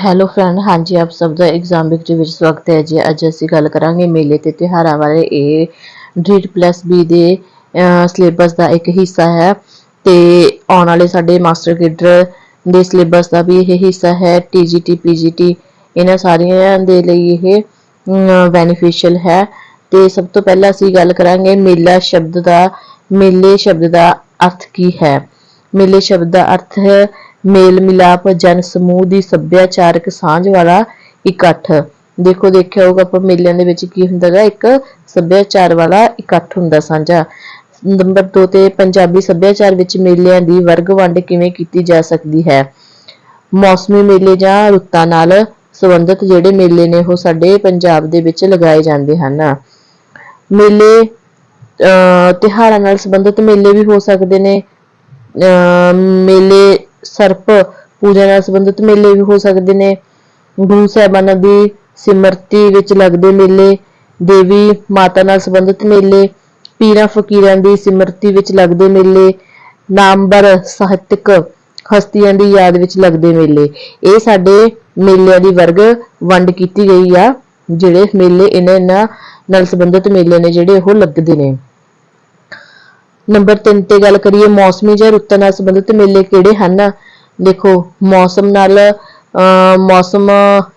Hello friend ਹਾਂਜੀ, ਆਪ ਸਭ ਦਾ ਐਗਜ਼ਾਮ ਵਿੱਚ ਵਿੱਚ ਸਵਾਗਤ ਹੈ ਜੀ। ਅੱਜ ਅਸੀਂ ਗੱਲ ਕਰਾਂਗੇ ਮੇਲੇ ਤੇ ਤਿਉਹਾਰਾਂ ਬਾਰੇ। ਇਹ ਡ੍ਰਿਟ ਪਲੱਸ ਬੀ ਦੇ ਸਿਲੇਬਸ ਦਾ ਇੱਕ ਹਿੱਸਾ ਹੈ ਤੇ ਆਉਣ ਵਾਲੇ ਸਾਡੇ ਮਾਸਟਰ ਕੇਡਰ ਦੇ ਸਿਲੇਬਸ ਦਾ ਵੀ ਇਹ ਹਿੱਸਾ ਹੈ। ਟੀਜੀਟੀ ਪੀਜੀਟੀ ਇਹਨਾਂ ਸਾਰੀਆਂ ਦੇ ਲਈ ਇਹ ਬੈਨੀਫੀਸ਼ੀਅਲ ਹੈ। ਤੇ ਸਭ ਤੋਂ ਪਹਿਲਾਂ ਅਸੀਂ ਗੱਲ ਕਰਾਂਗੇ ਮੇਲਾ ਸ਼ਬਦ ਦਾ। ਮੇਲੇ ਸ਼ਬਦ ਦਾ ਅਰਥ ਕੀ ਹੈ? ਮੇਲੇ ਸ਼ਬਦ ਦਾ ਅਰਥ ਹੈ ਮੇਲ ਮਿਲਾਪ ਜਨ ਸਮੂਹ ਦੀ ਸੱਭਿਆਚਾਰਕ ਸਾਂਝ ਵਾਲਾ ਇਕੱਠ। ਦੇਖੋ, ਦੇਖਿਆ ਹੋਊਗਾ ਆਪਾਂ ਮੇਲਿਆਂ ਦੇ ਵਿੱਚ ਕੀ ਹੁੰਦਾਗਾ ਇੱਕ ਸੱਭਿਆਚਾਰ ਵਾਲਾ ਇਕੱਠ ਹੁੰਦਾ ਸਾਂਝਾ। ਨੰਬਰ 2 ਤੇ ਪੰਜਾਬੀ ਸੱਭਿਆਚਾਰ ਵਿੱਚ ਮੇਲਿਆਂ ਦੀ ਵਰਗ ਵੰਡ ਕਿਵੇਂ ਕੀਤੀ ਜਾ ਸਕਦੀ ਹੈ? ਮੌਸਮੀ ਮੇਲੇ ਜਾਂ ਰੁੱਤਾਂ ਨਾਲ ਸੰਬੰਧਿਤ ਜਿਹੜੇ ਮੇਲੇ ਨੇ, ਉਹ ਸਾਡੇ ਪੰਜਾਬ ਦੇ ਵਿੱਚ ਲਗਾਏ ਜਾਂਦੇ ਹਨ। ਮੇਲੇ, ਅਹ ਤਿਉਹਾਰਾਂ ਨਾਲ ਸੰਬੰਧਿਤ ਮੇਲੇ ਵੀ ਹੋ ਸਕਦੇ ਨੇ। ਅਹ ਮੇਲੇ ਸਰਪ ਪੂਜਾ ਨਾਲ ਸੰਬੰਧਿਤ ਮੇਲੇ ਵੀ ਹੋ ਸਕਦੇ ਨੇ। ਗੁਰੂ ਸਾਹਿਬਾਨਾਂ ਦੀ ਸਿਮਰਤੀ ਵਿੱਚ ਲੱਗਦੇ ਮੇਲੇ, ਦੇਵੀ ਮਾਤਾ ਨਾਲ ਸੰਬੰਧਿਤ ਮੇਲੇ, ਪੀਰਾਂ ਫਕੀਰਾਂ ਦੀ ਸਿਮਰਤੀ ਵਿੱਚ ਲੱਗਦੇ ਮੇਲੇ, ਨਾਮਵਰ ਸਾਹਿਤਕ ਹਸਤੀਆਂ ਦੀ ਯਾਦ ਵਿੱਚ ਲੱਗਦੇ ਮੇਲੇ। ਇਹ ਸਾਡੇ ਮੇਲਿਆਂ ਦੀ ਵਰਗ ਵੰਡ ਕੀਤੀ ਗਈ ਆ, ਜਿਹੜੇ ਮੇਲੇ ਇਹਨਾਂ ਇਹਨਾਂ ਨਾਲ ਸੰਬੰਧਿਤ ਮੇਲੇ ਨੇ, ਜਿਹੜੇ ਉਹ ਲੱਗਦੇ ਨੇ। ਨੰਬਰ 3 ਤੇ ਗੱਲ ਕਰੀਏ ਮੌਸਮੀ ਜਾਂ ਰੁੱਤਾਂ ਨਾਲ ਸੰਬੰਧਿਤ ਮੇਲੇ ਕਿਹੜੇ ਹਨ? ਦੇਖੋ, ਮੌਸਮ ਨਾਲ ਮੌਸਮ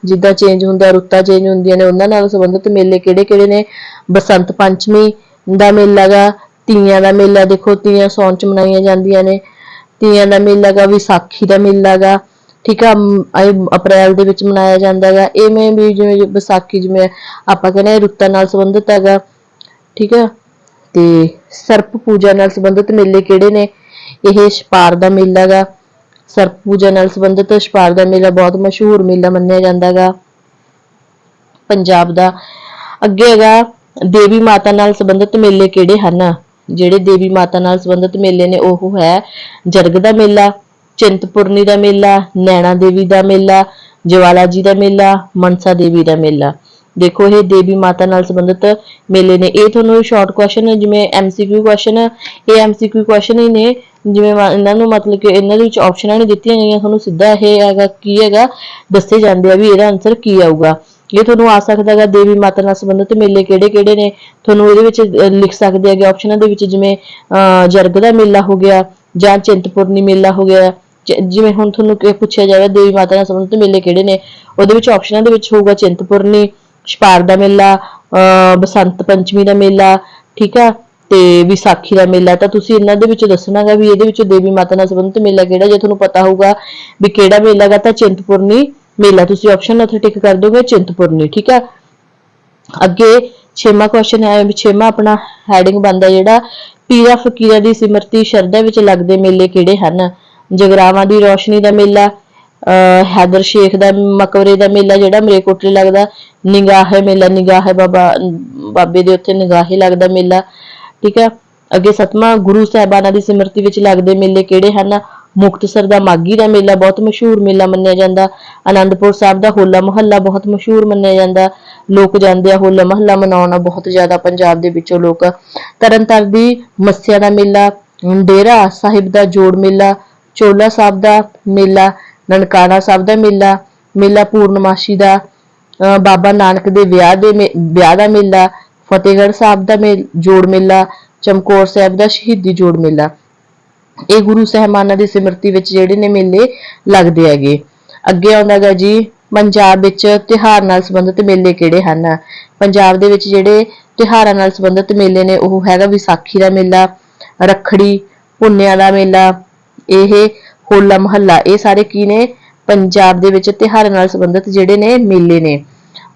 ਜਿੱਦਾਂ ਚੇਂਜ ਹੁੰਦਾ, ਰੁੱਤਾਂ ਚੇਂਜ ਹੁੰਦੀਆਂ ਨੇ, ਉਹਨਾਂ ਨਾਲ ਸੰਬੰਧਿਤ ਮੇਲੇ ਕਿਹੜੇ ਕਿਹੜੇ ਨੇ? ਬਸੰਤ ਪੰਚਮੀ ਦਾ ਮੇਲਾ ਗਾ ਤੀਆਂ ਦਾ ਮੇਲਾ, ਦੇਖੋ ਤੀਆਂ ਸੌਣ ਚ ਮਨਾਈਆਂ ਜਾਂਦੀਆਂ ਨੇ। ਤੀਆਂ ਦਾ ਮੇਲਾ ਗਾ ਵਿਸਾਖੀ ਦਾ ਮੇਲਾ ਗਾ ਠੀਕ ਆ ਅਪ੍ਰੈਲ ਦੇ ਵਿੱਚ ਮਨਾਇਆ ਜਾਂਦਾ ਗਾ ਇਵੇਂ ਵੀ ਜਿਵੇਂ ਵਿਸਾਖੀ ਜਿਵੇਂ ਆਪਾਂ ਕਹਿੰਦੇ ਰੁੱਤਾਂ ਨਾਲ ਸੰਬੰਧਿਤ ਹੈਗਾ, ਠੀਕ ਹੈ ਤੇ ਸਰਪ ਪੂਜਾ ਨਾਲ ਸੰਬੰਧਿਤ ਮੇਲੇ ਕਿਹੜੇ ਨੇ? ਇਹ ਛਪਾਰ ਦਾ ਮੇਲਾ ਗਾ। ਸਰਪ ਪੂਜਾ ਨਾਲ ਸੰਬੰਧਿਤ ਛਪਾਰ ਦਾ ਮੇਲਾ ਬਹੁਤ ਮਸ਼ਹੂਰ ਮੇਲਾ ਮੰਨਿਆ ਜਾਂਦਾ ਗਾ। ਪੰਜਾਬ ਦਾ। ਅੱਗੇ ਹੈਗਾ, ਦੇਵੀ ਮਾਤਾ ਨਾਲ ਸੰਬੰਧਿਤ ਮੇਲੇ ਕਿਹੜੇ ਹਨ? ਜਿਹੜੇ ਦੇਵੀ ਮਾਤਾ ਨਾਲ ਸੰਬੰਧਿਤ ਮੇਲੇ ਨੇ, ਉਹ ਹੈ ਜਰਗ ਦਾ ਮੇਲਾ, ਚਿੰਤਪੁਰਨੀ ਦਾ ਮੇਲਾ, ਨੈਣਾ ਦੇਵੀ ਦਾ ਮੇਲਾ, ਜਵਾਲਾ ਜੀ ਦਾ ਮੇਲਾ, ਮਨਸਾ ਦੇਵੀ ਦਾ ਮੇਲਾ। ਦੇਖੋ ਇਹ ਦੇਵੀ ਮਾਤਾ ਨਾਲ ਸੰਬੰਧਿਤ ਮੇਲੇ ਨੇ। ਇਹ ਤੁਹਾਨੂੰ ਸ਼ਾਰਟ ਕੁਐਸਚਨ ਜਿਵੇਂ ਐਮਸੀਕਿਊ ਕੁਐਸਚਨ ਇਹ ਐਮਸੀਕਿਊ ਕੁਐਸਚਨ ਹੀ ਨੇ। ਜਿਵੇਂ ਇਹਨਾਂ ਨੂੰ ਮਤਲਬ ਕਿ ਇਹਨਾਂ ਦੇ ਵਿੱਚ ਆਪਸ਼ਨਾਂ ਨਹੀਂ ਦਿੱਤੀਆਂ ਗਈਆਂ। ਤੁਹਾਨੂੰ ਸਿੱਧਾ ਇਹ ਹੈਗਾ ਕੀ ਹੈਗਾ ਦੱਸੇ ਜਾਂਦੇ ਆ ਵੀ ਇਹਦਾ ਆਨਸਰ ਕੀ ਆਊਗਾ। ਇਹ ਤੁਹਾਨੂੰ ਆ ਸਕਦਾ ਹੈਗਾ ਦੇਵੀ ਮਾਤਾ ਨਾਲ ਸੰਬੰਧਿਤ ਮੇਲੇ ਕਿਹੜੇ ਕਿਹੜੇ ਨੇ। ਤੁਹਾਨੂੰ ਇਹਦੇ ਵਿੱਚ ਲਿਖ ਸਕਦੇ ਹੈਗੇ ਆਪਸ਼ਨਾਂ ਦੇ ਵਿੱਚ ਜਿਵੇਂ ਅਹ, ਜਰਗ ਦਾ ਮੇਲਾ ਹੋ ਗਿਆ ਜਾਂ ਚਿੰਤਪੁਰਨੀ ਮੇਲਾ ਹੋ ਗਿਆ। ਜਿਵੇਂ ਹੁਣ ਤੁਹਾਨੂੰ ਪੁੱਛਿਆ ਜਾਵੇ ਦੇਵੀ ਮਾਤਾ ਨਾਲ ਸੰਬੰਧਿਤ ਮੇਲੇ ਕਿਹੜੇ ਨੇ। ਉਹਦੇ ਵਿੱਚ ਆਪਸ਼ਨਾਂ ਦੇ ਵਿੱਚ ਹੋਊਗਾ ਚਿੰਤਪੁਰਨੀ ਛਪਾਰ ਦਾ ਮੇਲਾ ਅਹ, ਬਸੰਤ ਪੰਚਮੀ ਦਾ ਮੇਲਾ ਠੀਕ ਆ? ਤੇ ਵਿਸਾਖੀ ਦਾ ਮੇਲਾ ਤਾਂ ਤੁਸੀਂ ਇਹਨਾਂ ਦੇ ਵਿੱਚ ਦੱਸਣਾਗਾ ਵੀ ਇਹਦੇ ਵਿੱਚ ਦੇਵੀ ਮਾਤਾ ਨਾਲ ਸੰਬੰਧਿਤ ਮੇਲਾ ਕਿਹੜਾ ਜੇ ਤੁਹਾਨੂੰ ਪਤਾ ਹੋਊਗਾ ਵੀ ਕਿਹੜਾ ਮੇਲਾ ਗਾ ਤਾਂ ਚਿੰਤਪੁਰਨੀ ਮੇਲਾ ਤੁਸੀਂ ਆਪਸ਼ਨ ਉੱਥੇ ਟਿਕ ਕਰ ਦੋਗੇ ਚਿੰਤਪੁਰਨੀ ਠੀਕ ਆ? ਅੱਗੇ ਛੇਵਾਂ ਕੁਐਸਚਨ ਹੈ ਵੀ ਛੇਵਾਂ ਆਪਣਾ ਹੈਡਿੰਗ ਬੰਦਾ ਜਿਹੜਾ ਪੀਰਾ ਫਕੀਰਾਂ ਦੀ ਸਿਮਰਤੀ ਸ਼ਰਧਾ ਵਿੱਚ ਲੱਗਦੇ ਮੇਲੇ ਕਿਹੜੇ ਹਨ? ਜਗਰਾਵਾਂ ਦੀ ਰੋਸ਼ਨੀ ਦਾ ਮੇਲਾ ਹੈਦਰ ਸ਼ੇਖ ਦਾ ਮਕਬਰੇ ਦਾ ਮੇਲਾ ਜਿਹੜਾ ਮਰੇਕੋਟਲੇ ਲੱਗਦਾ, ਨਿਗਾਹੇ ਮੇਲਾ, ਨਿਗਾਹੇ ਬਾਬਾ, ਬਾਬੇ ਦੇ ਉੱਥੇ ਨਿਗਾਹੇ ਲੱਗਦਾ ਮੇਲਾ, ਠੀਕ ਹੈ? ਅੱਗੇ ਸਤਵਾਂ ਗੁਰੂ ਸਾਹਿਬਾਨਾਂ ਦੀ ਸਿਮਰਤੀ ਵਿੱਚ ਲੱਗਦੇ ਮੇਲੇ ਕਿਹੜੇ ਹਨ? ਮੁਕਤਸਰ ਦਾ ਮਾਗੀ ਦਾ ਮੇਲਾ ਬਹੁਤ ਮਸ਼ਹੂਰ ਮੇਲਾ ਮੰਨਿਆ ਜਾਂਦਾ ਆਨੰਦਪੁਰ ਸਾਹਿਬ ਦਾ ਹੋਲਾ ਮਹੱਲਾ ਬਹੁਤ ਮਸ਼ਹੂਰ ਮੰਨਿਆ ਜਾਂਦਾ, ਲੋਕ ਜਾਂਦੇ ਆ ਹੋਲਾ ਮਹੱਲਾ ਮਨਾਉਣਾ ਬਹੁਤ ਜ਼ਿਆਦਾ ਪੰਜਾਬ ਦੇ ਵਿੱਚੋਂ ਲੋਕ। ਤਰਨਤਾਰਨ ਦੀ ਮੱਸਿਆ ਦਾ ਮੇਲਾ, ਡੇਰਾ ਸਾਹਿਬ ਦਾ ਜੋੜ ਮੇਲਾ, ਚੋਲਾ ਸਾਹਿਬ ਦਾ ਮੇਲਾ ਨਨਕਾਣਾ ਸਾਹਿਬ ਦਾ ਮੇਲਾ ਮੇਲਾ ਪੂਰਨਮਾਸ਼ੀ ਦਾ ਬਾਬਾ ਨਾਨਕ ਦੇ ਵਿਆਹ ਦੇ ਮੇ- ਵਿਆਹ ਦਾ ਮੇਲਾ, ਫਤਿਹਗੜ੍ਹ ਸਾਹਿਬ ਦਾ ਮੇਲ ਜੋੜ ਮੇਲਾ, ਚਮਕੌਰ ਸਾਹਿਬ ਦਾ ਸ਼ਹੀਦੀ ਜੋੜ ਮੇਲਾ। ਇਹ ਗੁਰੂ ਸਹਿਬਾਨਾਂ ਦੀ ਸਿਮਰਤੀ ਵਿੱਚ ਜਿਹੜੇ ਨੇ ਮੇਲੇ ਲੱਗਦੇ ਹੈਗੇ। ਅੱਗੇ ਆਉਂਦਾ ਗਾ ਜੀ, ਪੰਜਾਬ ਵਿੱਚ ਤਿਉਹਾਰ ਨਾਲ ਸੰਬੰਧਿਤ ਮੇਲੇ ਕਿਹੜੇ ਹਨ? ਪੰਜਾਬ ਦੇ ਵਿੱਚ ਜਿਹੜੇ ਤਿਉਹਾਰਾਂ ਨਾਲ ਸੰਬੰਧਿਤ ਮੇਲੇ ਨੇ, ਉਹ ਹੈਗਾ ਵਿਸਾਖੀ ਦਾ ਮੇਲਾ, ਰੱਖੜੀ, ਪੁੰਨਿਆਂ ਦਾ ਮੇਲਾ, ਇਹ ਹੋਲਾ ਮਹੱਲਾ, ਇਹ ਸਾਰੇ ਕੀ ਨੇ? ਪੰਜਾਬ ਦੇ ਵਿੱਚ ਤਿਉਹਾਰਾਂ ਨਾਲ ਸੰਬੰਧਿਤ ਜਿਹੜੇ ਨੇ ਮੇਲੇ ਨੇ।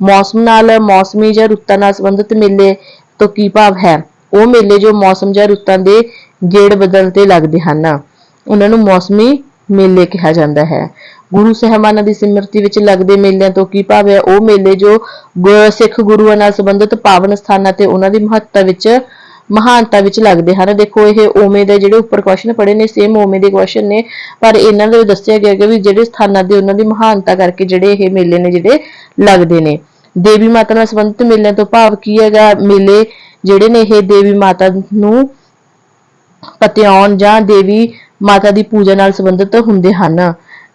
ਮੌਸਮ ਨਾਲ ਮੌਸਮੀ ਜਾਂ ਰੁੱਤਾਂ ਨਾਲ ਸੰਬੰਧਿਤ ਮੇਲੇ ਤੋਂ ਕੀ ਭਾਵ ਹੈ? ਉਹ ਮੇਲੇ ਜੋ ਮੌਸਮ ਜਾਂ ਰੁੱਤਾਂ ਦੇ ਗੇੜ ਬਦਲ ਤੇ ਲੱਗਦੇ ਹਨ। ਉਹਨਾਂ ਨੂੰ ਮੌਸਮੀ ਮੇਲੇ ਕਿਹਾ ਜਾਂਦਾ ਹੈ। ਗੁਰੂ ਸਾਹਿਬਾਨਾਂ ਦੀ ਸਿਮਰਤੀ ਵਿੱਚ ਲੱਗਦੇ ਮੇਲਿਆਂ ਤੋਂ ਕੀ ਭਾਵ ਹੈ? ਉਹ ਮੇਲੇ ਜੋ ਸਿੱਖ ਗੁਰੂਆਂ ਨਾਲ ਸੰਬੰਧਿਤ ਪਾਵਨ ਸਥਾਨਾਂ ਤੇ ਉਹਨਾਂ ਦੀ ਮਹੱਤਤਾ ਵਿੱਚ ਮਹਾਨਤਾ ਵਿੱਚ ਲੱਗਦੇ ਹਨ। ਦੇਖੋ, ਇਹ ਓਵੇਂ ਦੇ ਜਿਹੜੇ ਉੱਪਰ ਕੁਐਸਚਨ ਪੜੇ ਨੇ ਸੇਮ ਓਵੇਂ ਦੇ ਕੁਐਸਚਨ ਨੇ। ਪਰ ਇਹਨਾਂ ਦੇ ਦੱਸਿਆ ਗਿਆ ਕਿ ਵੀ ਜਿਹੜੇ ਸਥਾਨਾਂ ਦੇ ਉਹਨਾਂ ਦੀ ਮਹਾਨਤਾ ਕਰਕੇ ਜਿਹੜੇ ਇਹ ਮੇਲੇ ਨੇ, ਜਿਹੜੇ ਲੱਗਦੇ ਨੇ। ਦੇਵੀ ਮਾਤਾ ਨਾਲ ਸੰਬੰਧਿਤ ਮੇਲਿਆਂ ਤੋਂ ਭਾਵ ਕੀ ਹੈਗਾ? ਮੇਲੇ ਜਿਹੜੇ ਨੇ, ਇਹ ਦੇਵੀ ਮਾਤਾ ਨੂੰ ਪਤਿਆਉਣ ਜਾਂ ਦੇਵੀ ਮਾਤਾ ਦੀ ਪੂਜਾ ਨਾਲ ਸੰਬੰਧਿਤ ਹੁੰਦੇ ਹਨ।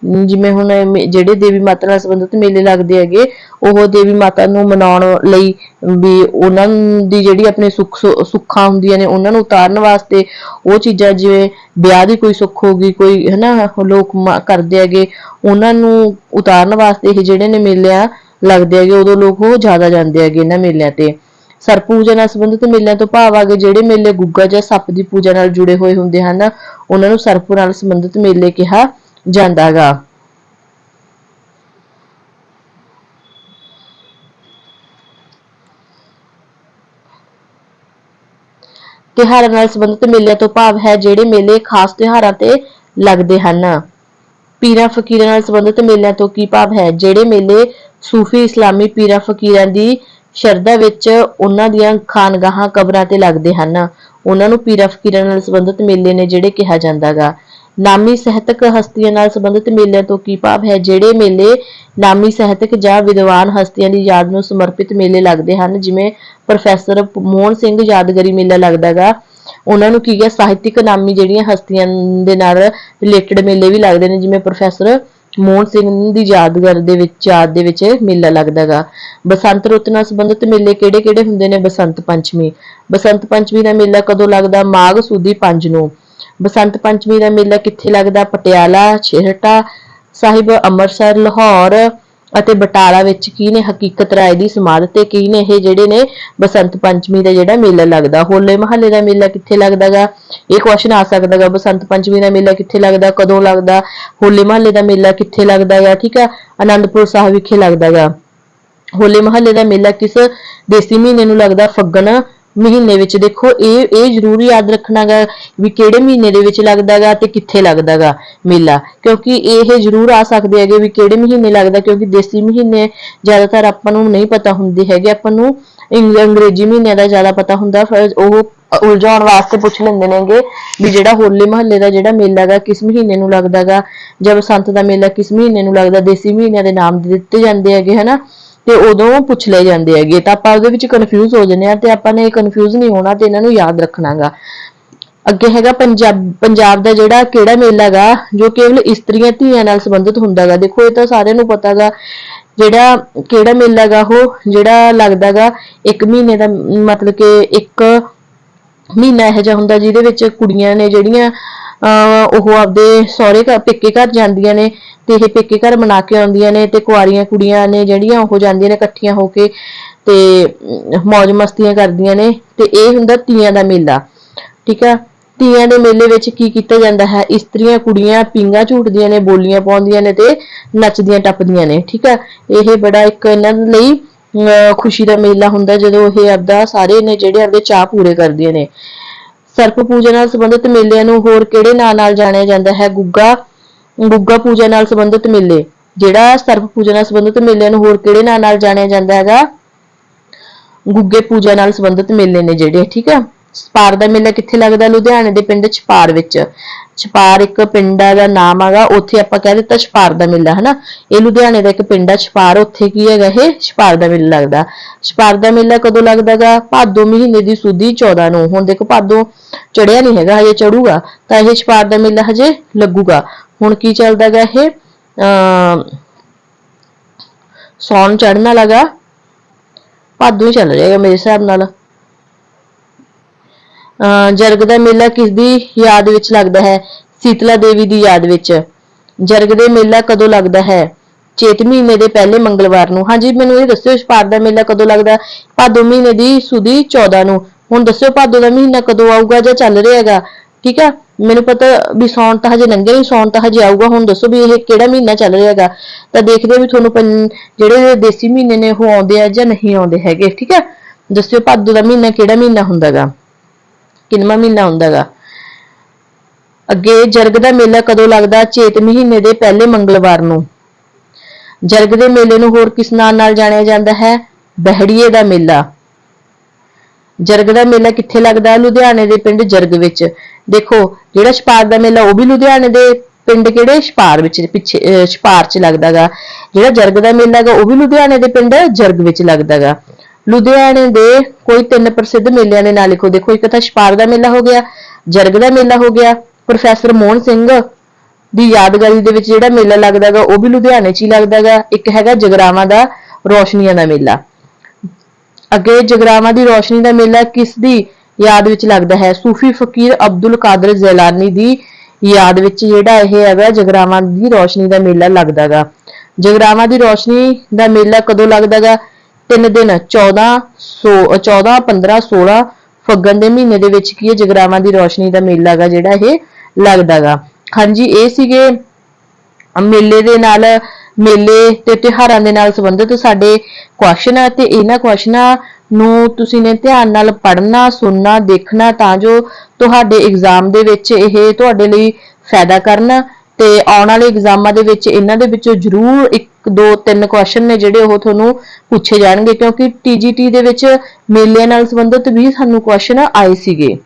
ਜਿਵੇਂ ਹੁਣ ਜਿਹੜੇ ਦੇਵੀ ਮਾਤਾ ਨਾਲ ਸੰਬੰਧਿਤ ਮੇਲੇ ਲੱਗਦੇ ਹੈਗੇ, ਉਹ ਦੇਵੀ ਮਾਤਾ ਨੂੰ ਮਨਾਉਣ ਲਈ ਵੀ ਉਹਨਾਂ ਦੀ ਜਿਹੜੀ ਆਪਣੇ ਸੁੱਖ ਸੁੱਖਾਂ ਹੁੰਦੀਆਂ ਨੇ, ਉਹਨਾਂ ਨੂੰ ਉਤਾਰਨ ਵਾਸਤੇ ਉਹ ਚੀਜ਼ਾਂ ਜਿਵੇਂ ਵਿਆਹ ਦੀ ਕੋਈ ਸੁੱਖ ਹੋ ਗਈ, ਕੋਈ ਹਨਾ, ਲੋਕ ਕਰਦੇ ਹੈਗੇ, ਉਹਨਾਂ ਨੂੰ ਉਤਾਰਨ ਵਾਸਤੇ ਇਹ ਜਿਹੜੇ ਨੇ ਮੇਲੇ ਆ ਲੱਗਦੇ ਹੈਗੇ, ਉਦੋਂ ਲੋਕ ਉਹ ਜ਼ਿਆਦਾ ਜਾਂਦੇ ਹੈਗੇ ਇਹਨਾਂ ਮੇਲਿਆਂ ਤੇ। ਸਰਪ ਪੂਜਾ ਨਾਲ ਸੰਬੰਧਿਤ ਮੇਲਿਆਂ ਤੋਂ ਭਾਵ ਆ ਗਏ ਜਿਹੜੇ ਮੇਲੇ ਗੁੱਗਾ ਜਾਂ ਸੱਪ ਦੀ ਪੂਜਾ ਨਾਲ ਜੁੜੇ ਹੋਏ ਹੁੰਦੇ ਹਨ, ਉਹਨਾਂ ਨੂੰ ਸਰਪੂ ਨਾਲ ਸੰਬੰਧਿਤ ਮੇਲੇ ਕਿਹਾ ਜਾਂਦਾ ਗਾ ਤਿਉਹਾਰਾਂ ਨਾਲ ਸੰਬੰਧਿਤ ਮੇਲਿਆਂ ਤੋਂ ਭਾਵ ਹੈ ਜਿਹੜੇ ਮੇਲੇ ਖਾਸ ਤਿਉਹਾਰਾਂ ਤੇ ਲੱਗਦੇ ਹਨ। ਪੀਰਾਂ ਫਕੀਰਾਂ ਨਾਲ ਸੰਬੰਧਿਤ ਮੇਲਿਆਂ ਤੋਂ ਕੀ ਭਾਵ ਹੈ? ਜਿਹੜੇ ਮੇਲੇ ਸੂਫੀ ਇਸਲਾਮੀ ਪੀਰਾਂ ਫਕੀਰਾਂ ਦੀ ਸ਼ਰਧਾ ਵਿੱਚ ਉਹਨਾਂ ਦੀਆਂ ਖਾਨਗਾਹਾਂ ਕਬਰਾਂ ਤੇ ਲੱਗਦੇ ਹਨ, ਉਹਨਾਂ ਨੂੰ ਪੀਰਾਂ ਫਕੀਰਾਂ ਨਾਲ ਸੰਬੰਧਿਤ ਮੇਲੇ ਨੇ ਜਿਹੜੇ ਕਿਹਾ ਜਾਂਦਾਗਾ। ਨਾਮੀ ਸਾਹਿਤਕ ਹਸਤੀਆਂ ਨਾਲ ਸੰਬੰਧਿਤ ਮੇਲਿਆਂ ਤੋਂ ਕੀ ਭਾਵ ਹੈ? ਜਿਹੜੇ ਮੇਲੇ ਨਾਮੀ ਸਾਹਿਤਕ ਜਾਂ ਵਿਦਵਾਨ ਹਸਤੀਆਂ ਦੀ ਯਾਦ ਨੂੰ ਸਮਰਪਿਤ ਮੇਲੇ ਲੱਗਦੇ ਹਨ, ਜਿਵੇਂ ਪ੍ਰੋਫੈਸਰ ਮੋਹਨ ਸਿੰਘ ਯਾਦਗਾਰੀ ਮੇਲਾ ਲੱਗਦਾਗਾ ਉਹਨਾਂ ਨੂੰ ਕੀ ਹੈ ਸਾਹਿਤਿਕ ਨਾਮੀ ਜਿਹੜੀਆਂ ਹਸਤੀਆਂ ਦੇ ਨਾਲ ਰਿਲੇਟਡ ਮੇਲੇ ਵੀ ਲੱਗਦੇ ਨੇ, ਜਿਵੇਂ ਪ੍ਰੋਫੈਸਰ ਮੋਹਨ ਸਿੰਘ ਦੀ ਯਾਦਗਾਰ ਦੇ ਵਿੱਚ, ਯਾਦ ਦੇ ਵਿੱਚ ਮੇਲਾ ਲੱਗਦਾਗਾ ਬਸੰਤ ਰੁੱਤ ਨਾਲ ਸੰਬੰਧਿਤ ਮੇਲੇ ਕਿਹੜੇ-ਕਿਹੜੇ ਹੁੰਦੇ ਨੇ? ਬਸੰਤ ਪੰਚਮੀ। ਬਸੰਤ ਪੰਚਮੀ ਦਾ ਮੇਲਾ ਕਦੋਂ ਲੱਗਦਾ? ਮਾਘ ਸੁਦੀ 5 ਨੂੰ। ਬਸੰਤ ਪੰਚਮੀ ਦਾ ਮੇਲਾ ਕਿੱਥੇ ਲੱਗਦਾ? ਪਟਿਆਲਾ, ਛੇਹਰਟਾ ਸਾਹਿਬ, ਅੰਮ੍ਰਿਤਸਰ, ਲਾਹੌਰ ਅਤੇ ਬਟਾਲਾ ਵਿੱਚ ਕੀ ਨੇ ਹਕੀਕਤ ਰਾਏ ਦੀ ਸਮਾਧ ਤੇ ਕੀ ਨੇ ਇਹ ਜਿਹੜੇ ਨੇ ਬਸੰਤ ਪੰਚਮੀ ਦਾ ਜਿਹੜਾ ਮੇਲਾ ਲੱਗਦਾ? ਹੋਲੇ ਮਹੱਲੇ ਦਾ ਮੇਲਾ ਕਿੱਥੇ ਲੱਗਦਾਗਾ? ਇਹ ਕੁਐਸਚਨ ਆ ਸਕਦਾਗਾ, ਬਸੰਤ ਪੰਚਮੀ ਦਾ ਮੇਲਾ ਕਿੱਥੇ ਲੱਗਦਾ? ਕਦੋਂ ਲੱਗਦਾ? ਹੋਲੇ ਮਹੱਲੇ ਦਾ ਮੇਲਾ ਕਿੱਥੇ ਲੱਗਦਾਗਾ? ਠੀਕ ਆ? ਆਨੰਦਪੁਰ ਸਾਹਿਬ ਵਿਖੇ ਲੱਗਦਾਗਾ। ਹੋਲੇ ਮਹੱਲੇ ਦਾ ਮੇਲਾ ਕਿਸ ਦੇਸੀ ਮਹੀਨੇ ਨੂੰ ਲੱਗਦਾ? ਫੱਗਣ ਮਹੀਨੇ ਵਿੱਚ ਦੇਖੋ, ਇਹ ਇਹ ਜ਼ਰੂਰ ਯਾਦ ਰੱਖਣਾਗਾ ਵੀ ਕਿਹੜੇ ਮਹੀਨੇ ਦੇ ਵਿੱਚ ਲੱਗਦਾਗਾ ਤੇ ਕਿੱਥੇ ਲੱਗਦਾਗਾ ਮੇਲਾ। ਕਿਉਂਕਿ ਇਹ ਜ਼ਰੂਰ ਆ ਸਕਦੇ ਹੈਗੇ ਵੀ ਕਿਹੜੇ ਮਹੀਨੇ ਲੱਗਦਾ, ਕਿਉਂਕਿ ਦੇਸੀ ਮਹੀਨੇ ਜ਼ਿਆਦਾਤਰ ਆਪਾਂ ਨੂੰ ਨਹੀਂ ਪਤਾ ਹੁੰਦੇ ਹੈਗੇ। ਆਪਾਂ ਨੂੰ ਅੰਗਰੇਜ਼ੀ ਮਹੀਨਿਆਂ ਦਾ ਜ਼ਿਆਦਾ ਪਤਾ ਹੁੰਦਾ, ਫਿਰ ਉਹ ਉਲਝਾਉਣ ਵਾਸਤੇ ਪੁੱਛ ਲੈਂਦੇ ਨੇਗੇ ਵੀ ਜਿਹੜਾ ਹੋਲੇ ਮਹੱਲੇ ਦਾ ਜਿਹੜਾ ਮੇਲਾ ਗਾ ਕਿਸ ਮਹੀਨੇ ਨੂੰ ਲੱਗਦਾਗਾ। ਜਾਂ ਬਸੰਤ ਦਾ ਮੇਲਾ ਕਿਸ ਮਹੀਨੇ ਨੂੰ ਲੱਗਦਾ, ਦੇਸੀ ਮਹੀਨਿਆਂ ਦੇ ਨਾਮ ਦਿੱਤੇ ਜਾਂਦੇ ਹੈਗੇ, ਹਨਾ? ਤੇ ਉਦੋਂ ਪੁੱਛ ਲਏ ਜਾਂਦੇ ਹੈਗੇ, ਤਾਂ ਆਪਾਂ ਉਹਦੇ ਵਿੱਚ ਕਨਫਿਊਜ਼ ਹੋ ਜੰਨੇ ਆ ਤੇ ਆਪਾਂ ਨੇ ਕਨਫਿਊਜ਼ ਨਹੀਂ ਹੋਣਾ ਤੇ ਇਹਨਾਂ ਨੂੰ ਯਾਦ ਰੱਖਣਾਗਾ। ਅੱਗੇ ਹੈਗਾ ਪੰਜਾਬ ਪੰਜਾਬ ਦਾ ਜਿਹੜਾ ਕਿਹੜਾ ਮੇਲਾ ਗਾ ਜੋ ਕੇਵਲ ਇਸਤਰੀਆਂ ਧੀਆਂ ਨਾਲ ਸੰਬੰਧਿਤ ਹੁੰਦਾਗਾ। ਦੇਖੋ, ਇਹ ਤਾਂ ਸਾਰਿਆਂ ਨੂੰ ਪਤਾ ਪਤਾਗਾ ਜਿਹੜਾ ਕਿਹੜਾ ਮੇਲਾ ਗਾ ਉਹ ਜਿਹੜਾ ਲੱਗਦਾ ਲੱਗਦਾਗਾ ਇੱਕ ਮਹੀਨੇ ਦਾ, ਮਤਲਬ ਕਿ ਇੱਕ ਮਹੀਨਾ ਇਹੋ ਜਿਹਾ ਹੁੰਦਾ ਜਿਹਦੇ ਵਿੱਚ ਕੁੜੀਆਂ ਨੇ ਜਿਹੜੀਆਂ ਉਹ ਆਪਦੇ ਸਹੁਰੇ ਘਰ ਪੇਕੇ ਘਰ ਜਾਂਦੀਆਂ ਨੇ ਤੇ ਇਹ ਪੇਕੇ ਘਰ ਮਨਾ ਕੇ ਆਉਂਦੀਆਂ ਨੇ ਤੇ ਕੁਆਰੀਆਂ ਕੁੜੀਆਂ ਨੇ ਜਿਹੜੀਆਂ ਉਹ ਜਾਂਦੀਆਂ ਨੇ ਇਕੱਠੀਆਂ ਹੋ ਕੇ ਤੇ ਮौज ਮਸਤੀਆਂ ਕਰਦੀਆਂ ਨੇ ਤੇ ਇਹ ਹੁੰਦਾ ਤੀਆਂ ਦਾ ਮੇਲਾ ਠੀਕ ਆ? ਤੀਆਂ ਦੇ ਮੇਲੇ ਵਿੱਚ ਕੀ ਕੀਤਾ ਜਾਂਦਾ ਹੈ? ਇਸਤਰੀਆਂ ਕੁੜੀਆਂ ਪੀਂਘਾਂ ਝੂਟਦੀਆਂ ਨੇ ਬੋਲੀਆਂ ਪਾਉਂਦੀਆਂ ਨੇ ਤੇ ਨੱਚਦੀਆਂ ਟੱਪਦੀਆਂ ਨੇ ਠੀਕ ਆ? ਇਹ ਬੜਾ ਇੱਕ ਇਹਨਾਂ ਲਈ ਅਹ, ਖੁਸ਼ੀ ਦਾ ਮੇਲਾ ਹੁੰਦਾ ਜਦੋਂ ਇਹ ਆਪਦਾ ਸਾਰੇ ਨੇ ਜਿਹੜੇ ਆਪਦੇ ਚਾਅ ਪੂਰੇ ਕਰਦੀਆਂ ਨੇ। ਸਰਪ ਪੂਜਾ ਨਾਲ ਸੰਬੰਧਿਤ ਮੇਲਿਆਂ ਨੂੰ ਹੋਰ ਕਿਹੜੇ ਨਾਂ ਨਾਲ ਜਾਣਿਆ ਜਾਂਦਾ ਹੈ? ਗੁੱਗਾ ਗੁੱਗਾ ਪੂਜਾ ਨਾਲ ਸੰਬੰਧਿਤ ਮੇਲੇ। ਜਿਹੜਾ ਸਰਪ ਪੂਜਾ ਨਾਲ ਸੰਬੰਧਿਤ ਮੇਲਿਆਂ ਨੂੰ ਹੋਰ ਕਿਹੜੇ ਨਾਂ ਨਾਲ ਜਾਣਿਆ ਜਾਂਦਾ ਹੈਗਾ? ਗੁੱਗੇ ਪੂਜਾ ਨਾਲ ਸੰਬੰਧਿਤ ਮੇਲੇ ਨੇ ਜਿਹੜੇ, ਠੀਕ ਆ ਛਪਾਰ ਦਾ ਮੇਲਾ ਕਿੱਥੇ ਲੱਗਦਾ? ਲੁਧਿਆਣੇ ਦੇ ਪਿੰਡ ਛਪਾਰ ਵਿੱਚ। ਛਪਾਰ ਇੱਕ ਪਿੰਡ ਦਾ ਨਾਮ ਹੈਗਾ, ਉੱਥੇ ਆਪਾਂ ਕਹਿ ਦਿੱਤਾ ਛਪਾਰ ਦਾ ਮੇਲਾ, ਹਨਾ? ਇਹ ਲੁਧਿਆਣੇ ਦਾ ਇੱਕ ਪਿੰਡ ਆ, ਛਪਾਰ, ਉੱਥੇ ਕੀ ਹੈਗਾ ਇਹ? ਛਪਾਰ ਦਾ ਮੇਲਾ ਲੱਗਦਾ। ਛਪਾਰ ਦਾ ਮੇਲਾ ਕਦੋਂ ਲੱਗਦਾਗਾ ਭਾਦੋ ਮਹੀਨੇ ਦੀ ਸੁਦੀ 14 ਨੂੰ। ਹੁਣ ਦੇਖੋ, ਭਾਦੋ ਚੜਿਆ ਨਹੀਂ ਹੈਗਾ, ਹਜੇ ਚੜੂਗਾ। ਤਾਂ ਇਹ ਛਪਾਰ ਦਾ ਮੇਲਾ ਹਜੇ ਲੱਗੂਗਾ। ਹੁਣ ਕੀ ਚੱਲਦਾਗਾ ਇਹ? ਅ ਸੌਣ ਚੜਨਾ ਲਗਾ ਭਾਦੋ ਹੀ ਚੱਲ ਜਾਏਗਾ ਮੇਰੇ ਹਿਸਾਬ ਨਾਲ। ਜਰਗ ਦਾ ਮੇਲਾ ਕਿਸ ਦੀ ਯਾਦ ਵਿੱਚ ਲੱਗਦਾ ਹੈ? ਸੀਤਲਾ ਦੇਵੀ ਦੀ ਯਾਦ ਵਿੱਚ। ਜਰਗ ਦੇ ਮੇਲਾ ਕਦੋਂ ਲੱਗਦਾ ਹੈ? ਚੇਤ ਮਹੀਨੇ ਦੇ ਪਹਿਲੇ ਮੰਗਲਵਾਰ ਨੂੰ। ਹਾਂਜੀ, ਮੈਨੂੰ ਇਹ ਦੱਸਿਓ ਛਪਾਰ ਦਾ ਮੇਲਾ ਕਦੋਂ ਲੱਗਦਾ? ਭਾਦੋ ਮਹੀਨੇ ਦੀ ਸੁਦੀ 14 ਨੂੰ। ਹੁਣ ਦੱਸਿਓ, ਭਾਦੋ ਦਾ ਮਹੀਨਾ ਕਦੋਂ ਆਊਗਾ ਜਾਂ ਚੱਲ ਰਿਹਾ ਹੈਗਾ? ਠੀਕ ਆ? ਮੈਨੂੰ ਪਤਾ ਵੀ ਸੌਣ ਤਾਂ ਹਜੇ ਲੰਘਿਆ ਨਹੀਂ ਸੌਣ ਤਾਂ ਹਜੇ ਆਊਗਾ। ਹੁਣ ਦੱਸੋ ਵੀ ਇਹ ਕਿਹੜਾ ਮਹੀਨਾ ਚੱਲ ਰਿਹਾ ਹੈਗਾ? ਤਾਂ ਦੇਖਦੇ ਆ ਵੀ ਤੁਹਾਨੂੰ ਜਿਹੜੇ ਦੇਸੀ ਮਹੀਨੇ ਨੇ, ਉਹ ਆਉਂਦੇ ਆ ਜਾਂ ਨਹੀਂ ਆਉਂਦੇ ਹੈਗੇ। ਠੀਕ ਆ? ਦੱਸਿਓ, ਭਾਦੋ ਦਾ ਮਹੀਨਾ ਕਿਹੜਾ ਮਹੀਨਾ ਹੁੰਦਾਗਾ ਕਿੰਨਵਾਂ ਮਹੀਨਾ ਹੁੰਦਾਗਾ। ਅੱਗੇ ਜਰਗ ਦਾ ਮੇਲਾ ਕਦੋਂ ਲੱਗਦਾ? ਚੇਤ ਮਹੀਨੇ ਦੇ ਪਹਿਲੇ ਮੰਗਲਵਾਰ ਨੂੰ। ਜਰਗ ਦੇ ਮੇਲੇ ਨੂੰ ਹੋਰ ਕਿਸ ਨਾਂ ਨਾਲ ਜਾਣਿਆ ਜਾਂਦਾ ਹੈ? ਬਹਿੜੀਏ ਦਾ ਮੇਲਾ। ਜਰਗ ਦਾ ਮੇਲਾ ਕਿੱਥੇ ਲੱਗਦਾ? ਲੁਧਿਆਣੇ ਦੇ ਪਿੰਡ ਜਰਗ ਵਿੱਚ। ਦੇਖੋ, ਜਿਹੜਾ ਛਪਾਰ ਦਾ ਮੇਲਾ, ਉਹ ਵੀ ਲੁਧਿਆਣੇ ਦੇ ਪਿੰਡ ਕਿਹੜੇ? ਛਪਾਰ ਵਿੱਚ, ਪਿੱਛੇ, ਅਹ ਛਪਾਰ ਚ ਲੱਗਦਾਗਾ। ਜਿਹੜਾ ਜਰਗ ਦਾ ਮੇਲਾ ਹੈਗਾ, ਉਹ ਵੀ ਲੁਧਿਆਣੇ ਦੇ ਪਿੰਡ ਜਰਗ ਵਿੱਚ ਲੱਗਦਾਗਾ। ਲੁਧਿਆਣੇ ਦੇ ਕੋਈ ਤਿੰਨ ਪ੍ਰਸਿੱਧ ਮੇਲਿਆਂ ਦੇ ਨਾਂ ਲਿਖੋ। ਦੇਖੋ, ਇੱਕ ਤਾਂ ਛਪਾਰ ਦਾ ਮੇਲਾ ਹੋ ਗਿਆ, ਜਰਗ ਦਾ ਮੇਲਾ ਹੋ ਗਿਆ, ਪ੍ਰੋਫੈਸਰ ਮੋਹਨ ਸਿੰਘ ਦੀ ਯਾਦਗਾਰੀ ਦੇ ਵਿੱਚ ਜਿਹੜਾ ਮੇਲਾ ਲੱਗਦਾਗਾ ਉਹ ਵੀ ਲੁਧਿਆਣੇ 'ਚ ਹੀ ਲੱਗਦਾਗਾ ਇੱਕ ਹੈਗਾ ਜਗਰਾਵਾਂ ਦਾ ਰੋਸ਼ਨੀਆਂ ਦਾ ਮੇਲਾ। ਅੱਗੇ ਜਗਰਾਵਾਂ ਦੀ ਰੋਸ਼ਨੀ ਦਾ ਮੇਲਾ ਕਿਸ ਦੀ ਯਾਦ ਵਿੱਚ ਲੱਗਦਾ ਹੈ? ਸੂਫੀ ਫਕੀਰ ਅਬਦੁਲ ਕਾਦਰ ਜੈਲਾਨੀ ਦੀ ਯਾਦ ਵਿੱਚ ਜਿਹੜਾ ਇਹ ਹੈਗਾ, ਜਗਰਾਵਾਂ ਦੀ ਰੋਸ਼ਨੀ ਦਾ ਮੇਲਾ ਲੱਗਦਾਗਾ ਜਗਰਾਵਾਂ ਦੀ ਰੋਸ਼ਨੀ ਦਾ ਮੇਲਾ ਕਦੋਂ ਲੱਗਦਾਗਾ ਤਿੰਨ ਦਿਨ 14 ਸੋ 14 15 16 ਫੱਗਣ ਦੇ ਮਹੀਨੇ ਦੇ ਵਿੱਚ ਕੀ ਹੈ ਜਗਰਾਵਾਂ ਦੀ ਰੋਸ਼ਨੀ ਦਾ ਮੇਲਾ ਗਾ ਜਿਹੜਾ ਇਹ ਲੱਗਦਾਗਾ ਹਾਂਜੀ, ਇਹ ਸੀਗੇ ਮੇਲੇ ਦੇ ਨਾਲ, ਮੇਲੇ ਤੇ ਤਿਉਹਾਰਾਂ ਦੇ ਨਾਲ ਸੰਬੰਧਿਤ ਸਾਡੇ ਕੁਐਸਚਨ ਆ ਤੇ ਇਹਨਾਂ ਕੁਐਸਚਨਾਂ ਨੂੰ ਤੁਸੀਂ ਨੇ ਧਿਆਨ ਨਾਲ ਪੜ੍ਹਨਾ, ਸੁਣਨਾ, ਦੇਖਣਾ ਤਾਂ ਜੋ ਤੁਹਾਡੇ ਐਗਜ਼ਾਮ ਦੇ ਵਿੱਚ ਇਹ ਤੁਹਾਡੇ ਲਈ ਫਾਇਦਾ ਕਰਨ ਤੇ ਆਉਣ ਵਾਲੇ ਐਗਜ਼ਾਮਾਂ ਦੇ ਵਿੱਚ ਇਹਨਾਂ ਦੇ ਵਿੱਚੋਂ ਜ਼ਰੂਰ ਇੱਕ ਦੋ ਤਿੰਨ ਕੁਐਸਚਨ ਨੇ ਜਿਹੜੇ ਉਹ ਤੁਹਾਨੂੰ ਪੁੱਛੇ ਜਾਣਗੇ ਕਿਉਂਕਿ TGT ਦੇ ਵਿੱਚ ਮੇਲਿਆਂ ਨਾਲ ਸੰਬੰਧਿਤ ਵੀ ਸਾਨੂੰ ਕੁਐਸਚਨ ਆਏ ਸੀਗੇ।